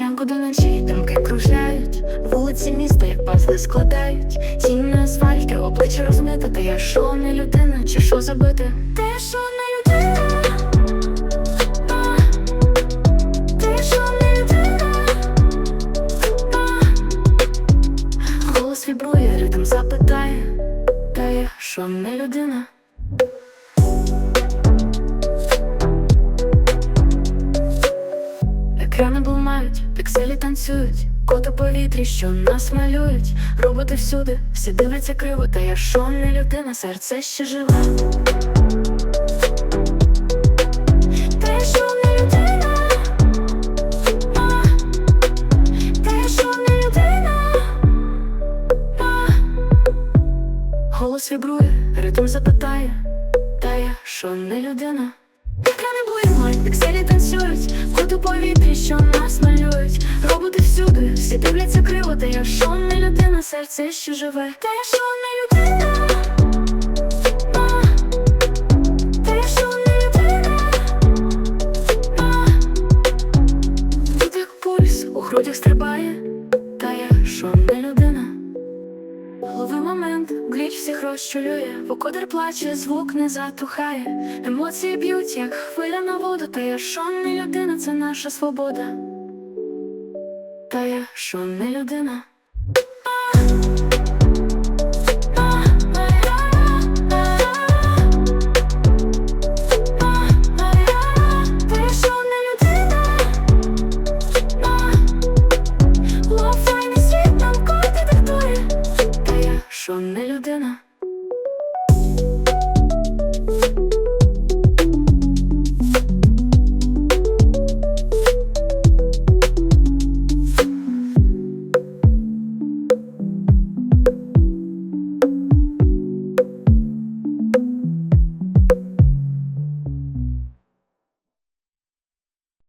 до ночі думки кружляють, вулиці міста, як пазли складають. Тінь на асфальті, обличчя розмите, та я що не людина, чи що забити? Ти що не людина? Голос вібрує, ритм запитає, та я що не людина? Екрани пікселі танцюють, коти повітрі, що нас малюють, роботи всюди, всі дивляться криво, та я що не людина, серце ще живе. Не не? Голос вібрує, ритм запитає, та я що не людина? Екрани блимають, пікселі всі дивляться криво, та я що не людина, серце що живе, та я що не людина. Грудях стрибає, та я що не людина. Лови момент, гліч всіх розчулює, Вокодер плаче, звук не затухає, емоції б'ють, як хвиля на воду, та я що не людина, це наша свобода. Та я що не людина.